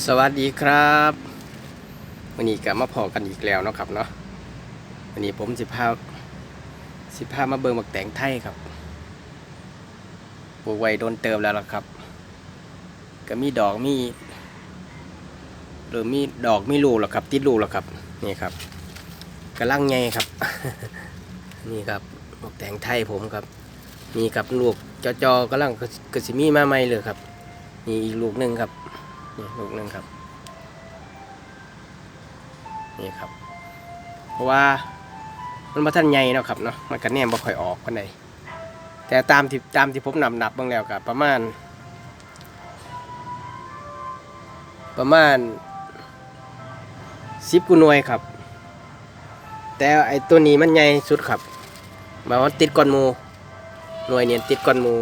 สวัสดีครับวันนี้ก็มาพอกันอีกแล้วเนาะครับเนาะวันนี้ผมสิพาสิพามาเบิ่งบักแตงไทยครับปลูกไว้โดนเติมแล้วล่ะครับ ก็มีดอกมีหรือมีดอกมีลูกแล้วครับ ติดลูกแล้วครับนี่ครับกำลังไงครับ นี่ครับบักแตงไทยผมครับนี่ครับลูกจอจอๆกำลังกระสิมีมาใหม่เลยครับนี่อีกลูกหนึ่งครับ นี่ลูกหนึ่งครับ นี่ครับ เพราะว่ามันมาท่านใหญ่เนาะครับเนาะมันก็แนมบ่ค่อยออกกันใดแต่ตามที่ตามที่ผมนับนับบ้างแล้วกับประมาณ ประมาณสิบกุนวยครับ แต่ไอตัวนี้มันใหญ่สุดครับหมายว่าติดก้อนมูหน่วยเนี่ยติดก้อนมู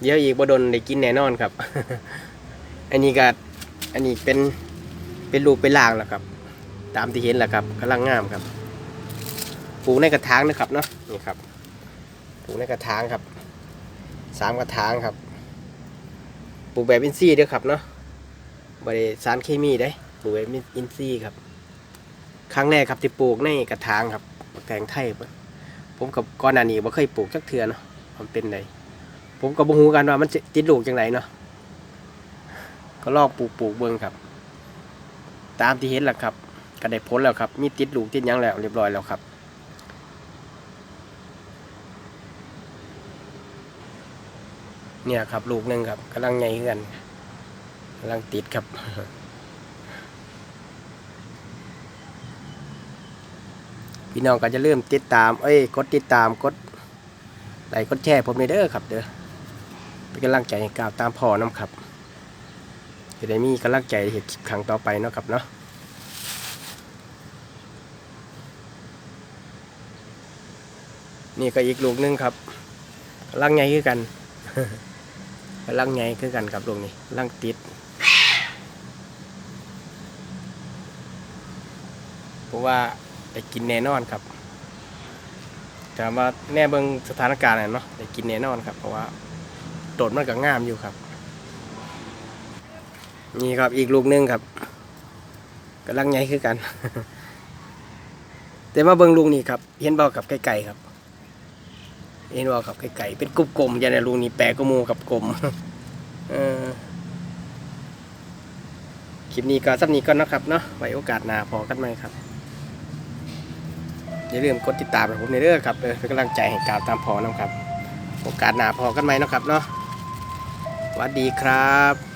เดี๋ยอะอีกบ่ดนได้กินแน่นอนครับ อันนี้ก็อันนี้เป็นเป็นรูปเป็นล่างแล้วครับ ตามที่เห็นแหละครับกำลังงามครับปลูกในกระถางนะครับเนาะนี่ครับปลูกในกระถางครับสามกระถางครับปลูกแบบอินทรีย์เด้วยครับเนาะบริสารเคมีได้ปลูกแบบอินทรีย์ครับ ครั้งแรกครับที่ปลูกในกระถางครับแตงไทยผมกับก่อนหน้านี้บ่เคยปลูกจักเทือเนาะมันเป็นไง ผมก็บ่ฮู้กันว่ามันจะติดลูกจังไดเนาะก็ลองปลูกปลูกเบิ่งครับ ตามที่เห็นแหละครับก็ได้ผลแล้วครับ มีติดลูกติดยังแล้วเรียบร้อยแล้วครับ เนี่ยครับลูกหนึ่งครับกำลังใหญ่ขึ้นกันกำลังติดครับพี่น้องก็จะเริ่มติดตาม เอ้ย กดติดตาม กดไลค์กดแชร์ผมในเด้อครับ เด้อ เป็นกำลังใจให้ก้าวตามพ่อน้ำครับจะได้มีกำลังใจเหตุคิดครั้งต่อไปเนาะครับเนาะนี่ก็อีกลูกนึงครับกำลังไงคือกันกำลังไงคือกันครับลูกนี้ลังติดเพราะว่าได้กินแน่นอนครับถามว่าแน่เบิงสถานการณ์เนาะได้กินแน่นอนครับเพราะว่า โดดมันก็งามอยู่ครับ นี่ครับอีกลูกหนึงครับกำลังใหญ่คือกัน แต่มาเบิ่งลูกนี่ครับ เห็นบ่กับไก่ๆครับ เห็นบ่กับไก่ๆเป็นกลมๆย่างในลูกนี้แปลกก็มูกับกลมเออคลิปนี้ก็สับนี้ก่อนนะครับเนาะไว้โอกาสหน้าพอกันไหมครับอย่าลืมกดติดตามผมในเรื่องครับเป็นกำลังใจให้กาวตามพอนะครับ โอกาสหน้าพอกันไหมเนาะครับเนาะ วัสดีครับ